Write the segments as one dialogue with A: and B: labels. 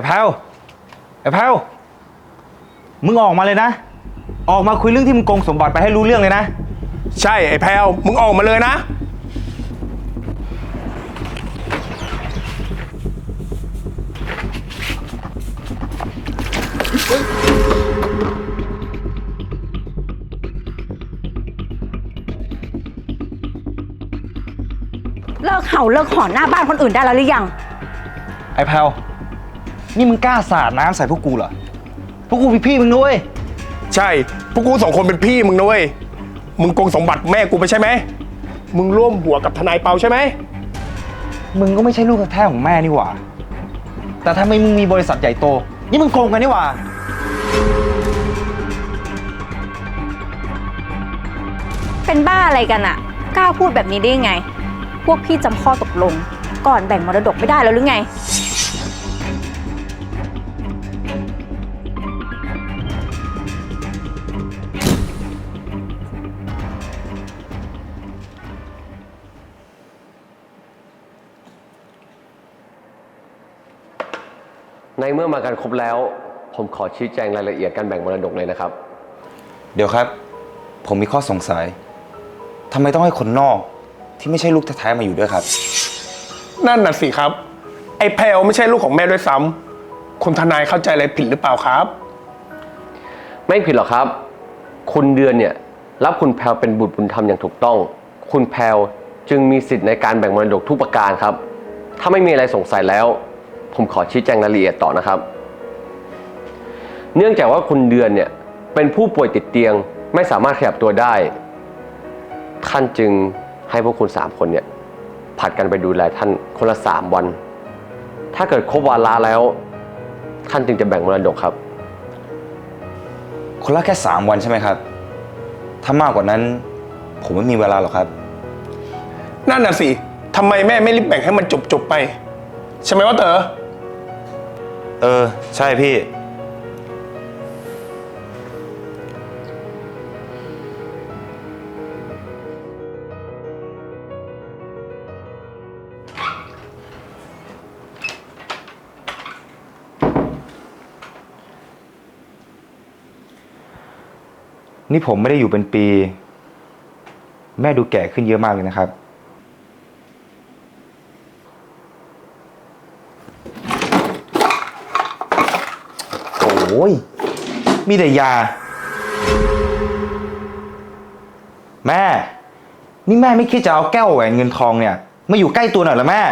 A: อ้แพลวไอ้แพลวมึงออกมาเลยนะ ออกมาคุยเรื่องที่มึงโกงสมบัติไปให้รู้เรื่องเลยนะ
B: ใช่ไอ้แพลวมึงออกมาเลยนะ
C: เลิกเห่าเลิกหอนหน้าบ้านคนอื่นได้แล้วหรือยัง
A: ไอ้แพลว นี่มึงกล้าสาดน้ำใส่พวกกูเหรอ พวกกูเป็นพี่มึงด้วย
B: ใช่ พวกกูสองคนเป็นพี่มึงนะเว้ย มึงโกงสมบัติแม่กูไปใช่ไหม มึงร่วมหัวกับทนายเปาใช่ไหม
A: มึงก็ไม่ใช่ลูกแท้ๆของแม่นี่หว่า แต่ทำไมมึงมีบริษัทใหญ่โต นี่มึงโกงกันนี่หว่า
C: เป็นบ้าอะไรกันอะกล้าพูดแบบนี้ได้ยังไง พวกพี่จำข้อตกลง ก่อนแบ่งมรดกไม่ได้แล้วหรือไง
D: ในเมื่อมากันครบแล้ว ผมขอชี้แจงรายละเอียดการแบ่งมรดกเลยนะครับ
A: เดี๋ยวครับ ผมมีข้อสงสัยทำไมต้องให้คนนอกที่ไม่ใช่ลูกแท้ๆมาอยู่ด้วยครับ
B: นั่นน่ะสิครับ ไอ้แพลวไม่ใช่ลูกของแม่ด้วยซ้ำคุณทนายเข้าใจอะไรผิดหรือเปล่าครับ
D: ไม่ผิดหรอกครับ คุณเดือนเนี่ยรับคุณแพลวเป็นบุตรบุญธรรมอย่างถูกต้อง คุณแพลวจึงมีสิทธิ์ในการแบ่งมรดกทุกประการครับ ถ้าไม่มีอะไรสงสัยแล้ว ผมขอชี้แจงรายละเอียดต่อนะครับ เนื่องจากว่าคุณเดือนเนี่ยเป็นผู้ป่วยติดเตียงไม่สามารถขยับตัวได้ ท่านจึงให้พวกคุณสามคนเนี่ยผัดกันไปดูแลท่านคนละสามวัน ถ้าเกิดครบวาระแล้ว ท่านจึงจะแบ่งมรดกครับ
A: คนละแค่สามวันใช่ไหมครับ ถ้ามากกว่านั้น ผมไม่มีเวลาหรอกครับ
B: นั่นน่ะสิทำไมแม่ไม่รีบแบ่งให้มันจบจบๆไป ใช่ไหมว่าเต๋อ
A: เออ ใช่พี่ นี่ผมไม่ได้อยู่เป็นปี แม่ดูแก่ขึ้นเยอะมากเลยนะครับ โอ้ย มีแต่ยา แม่ นี่แม่ไม่คิดจะเอาแก้วแหวนเงินทองเนี่ย มาอยู่ใกล้ตัวหน่อยหรอแม่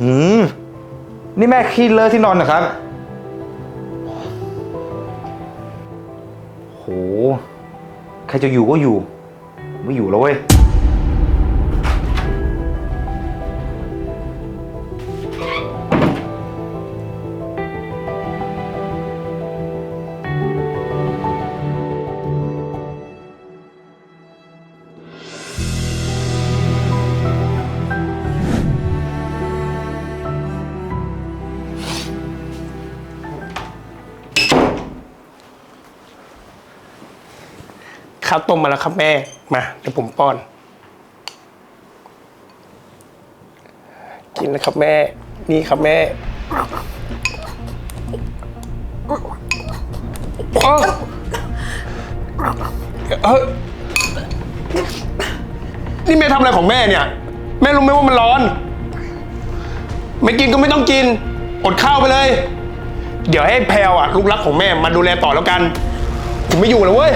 A: หืม นี่แม่ขี้เลอะที่นอนนะครับ โห ใครจะอยู่ก็อยู่ ไม่อยู่แล้วเว้ย
B: ข้าวต้มมาแล้วครับแม่ มาเดี๋ยวผมป้อน กินนะครับแม่ นี่ครับแม่เฮ้ยนี่แม่ทำอะไรของแม่เนี่ย แม่รู้ไหมว่ามันร้อน ไม่กินก็ไม่ต้องกิน อดข้าวไปเลย เดี๋ยวให้แพลวอะลูกรักของแม่มาดูแลต่อแล้วกัน ผมไม่อยู่แล้วเว้ย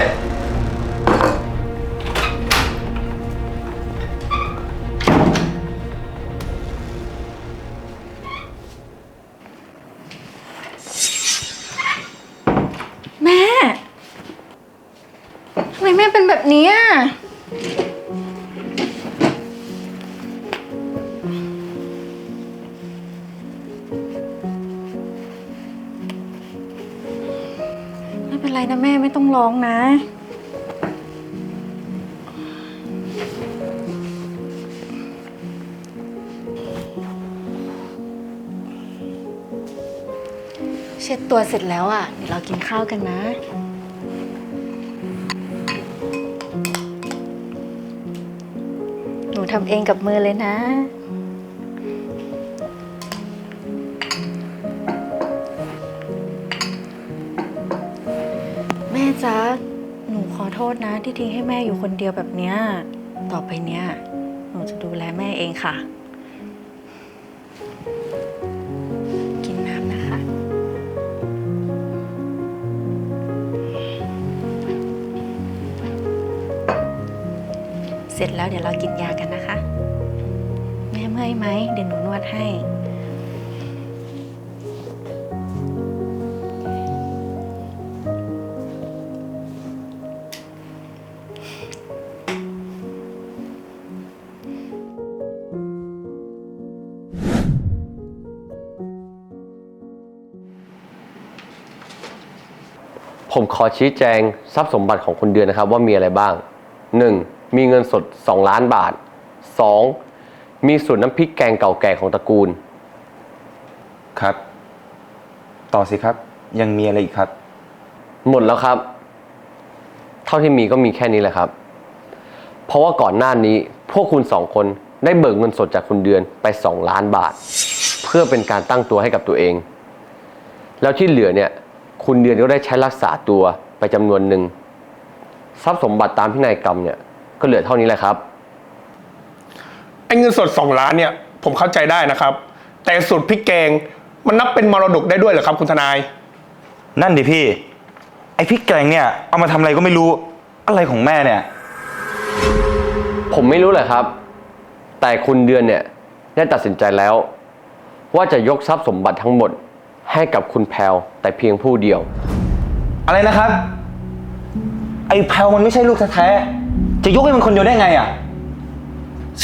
C: บนี้ไม่เป็นไรนะแม่ไม่ต้องร้องนะ
A: เช็
C: ดตัวเสร็จแล้วอะเดี๋ยวเรากินข้าวกันนะ นูทำเองกับมือเลยนะ แม่จ๊ะหนูขอโทษนะ ที่ทิ้งให้แม่อยู่คนเดียวแบบเนี้ย ต่อไปเนี้ย หนูจะดูแลแม่เองค่ะ ร็จแล้วเดี๋ยวเรากินยากันนะคะ แม่เมื่อยไหมเดี๋ยวหนูนวดให้
D: ผมขอชี้แจงทรัพย์สมบัติของคุณเดือนนะครับว่ามีอะไรบ้าง 1. มีเงินสด 2 ล้านบาท 2. มีส่วนน้ำพริกแกงเก่าแก่ของตระกูล
A: ครับ ต่อสิครับ ยังมีอะไรอีกครับ
D: หมดแล้วครับ เท่าที่มีก็มีแค่นี้แหละครับ เพราะว่าก่อนหน้านี้พวกคุณสองคนได้เบิกเงินสดจากคุณเดือนไป 2 ล้านบาท เพื่อเป็นการตั้งตัวให้กับตัวเอง แล้วที่เหลือเนี่ย คุณเดือนก็ได้ใช้รักษาตัวไปจำนวนหนึ่งทรัพย์สมบัติตามพินัยกรรมเนี่ย ก็เหลือเท่านี้แหละครับ
B: ไอ้เงินสดสองล้านเนี่ย ผมเข้าใจได้นะครับ แต่สูตรพริกแกงมันนับเป็นมรดกได้ด้วยเหรอครับ คุณทนาย
A: นั่นดิพี่ ไอพริกแกงเนี่ย เอามาทำอะไรก็ไม่รู้ อะไรของแม่เนี่ย
D: ผมไม่รู้เลยครับ แต่คุณเดือนเนี่ยได้ตัดสินใจแล้ว ว่าจะยกทรัพย์สมบัติทั้งหมดให้กับคุณแพลวแต่เพียงผู้เดียว
A: อะไรนะครับ ไอแพลวมันไม่ใช่ลูกแท้ๆ จะยกให้มันคนเดียวได้ไงอะ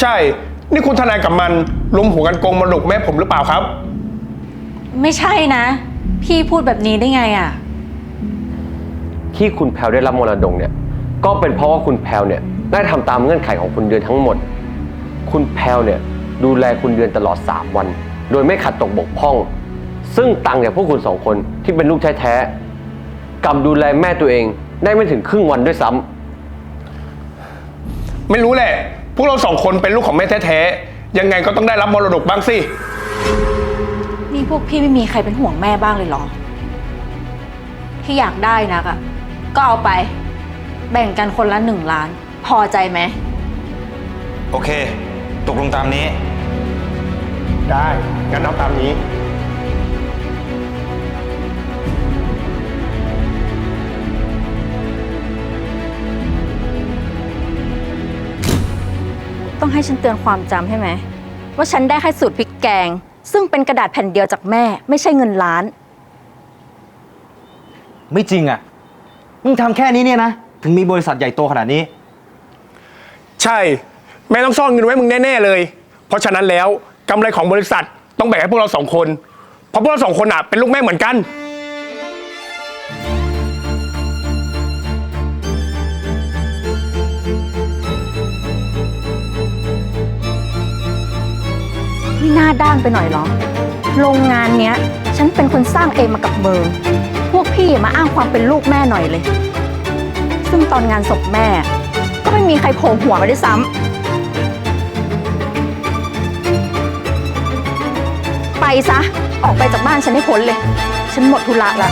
B: ใช่ นี่คุณทนายกับมันรวมหัวกันโกงมรดกแม่ผมหรือเปล่าครับ
C: ไม่ใช่นะ พี่พูดแบบนี้ได้ไงอะ
D: ที่คุณแพลวได้รับมรดกเนี่ย ก็เป็นเพราะว่าคุณแพลวเนี่ยได้ทำตามเงื่อนไขของคุณเดือนทั้งหมด คุณแพลวเนี่ยดูแลคุณเดือนตลอด 3 วัน โดยไม่ขัดตกบกพร่อง ซึ่งต่างจากพวกคุณสองคนที่เป็นลูกแท้ๆกลับดูแลแม่ตัวเองได้ไม่ถึงครึ่งวันด้วยซ้ำ
B: ไม่รู้แหละ พวกเราสองคนเป็นลูกของแม่แท้ๆ ยังไงก็ต้องได้รับมรดกบ้างสิ
C: นี่พวกพี่ไม่มีใครเป็นห่วงแม่บ้างเลยเหรอ ที่อยากได้นักอะก็เอาไป แบ่งกันคนละหนึ่งล้าน พอใจไหม
A: โอเค ตกลงตามนี้
B: ได้ งั้นเอาตามนี้
C: ต้องให้ฉันเตือนความจำใช่ไหม ว่าฉันได้แค่สูตรพริกแกง ซึ่งเป็นกระดาษแผ่นเดียวจากแม่ ไม่ใช่เงินล้าน
E: ไม่จริงอะ มึงทำแค่นี้เนี่ยนะ ถึงมีบริษัทใหญ่โตขนาดนี้
B: ใช่ แม่ต้องซ่อนเงินไว้มึงแน่ ๆ เลย เพราะฉะนั้นแล้วกำไรของบริษัทต้องแบ่งให้พวกเราสองคน เพราะพวกเราสองคนอะเป็นลูกแม่เหมือนกัน
C: ไม่น่าด้านไปหน่อยเหรอ โรงงานเนี้ย ฉันเป็นคนสร้างเองมากับมือพวกพี่อย่ามาอ้างความเป็นลูกแม่หน่อยเลย ซึ่งตอนงานศพแม่ ก็ไม่มีใครโผล่หัวมาด้วยซ้ำไปซะ ออกไปจากบ้านฉันให้พ้นเลย ฉันหมดธุระละ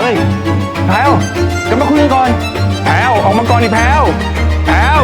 E: เฮ้ยแพลวกลับมาคุยกันก่อน
B: แพลวออกมาก่อนดิแพลวแพลว